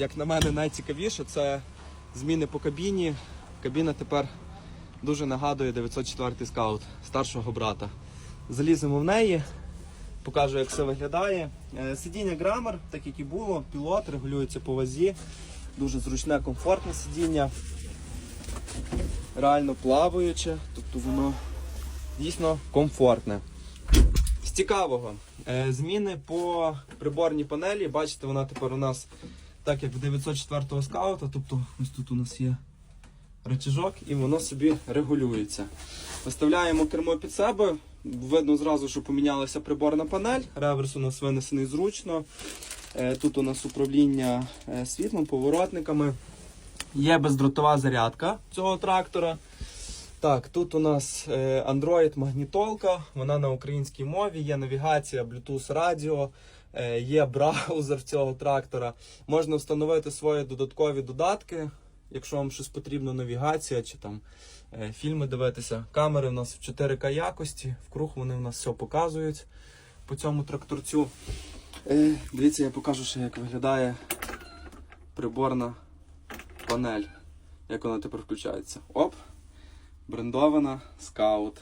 Як на мене, найцікавіше це зміни по кабіні. Кабіна тепер дуже нагадує 904 скаут старшого брата. Заліземо в неї, покажу, як все виглядає. Е, Сидіння Грамер, так як і було, пілот регулюється по вазі. Дуже зручне, комфортне сидіння. Реально плаваюче, тобто воно дійсно комфортне. З цікавого, е, зміни по приборній панелі. Бачите, вона тепер у нас так як в 904 скаута, тобто ось тут у нас є рычажок і воно собі регулюється. Виставляємо кермо під себе. Видно зразу, що помінялася приборна панель. Реверс у нас винесений зручно. Е, Тут у нас управління е, світлом, поворотниками. Є бездротова зарядка цього трактора. Так, тут у нас е, Android магнітолка, вона на українській мові, є навігація, Bluetooth радіо, е, є браузер цього трактора. Можна встановити свої додаткові додатки, якщо вам щось потрібно, навігація чи там е, фільми дивитися. Камери у нас в 4К якості, вкруг вони в нас все показують по цьому тракторцю. Дивіться, я покажу ще, як виглядає приборна панель. Як вона тепер включається. Оп! Брендована скаут.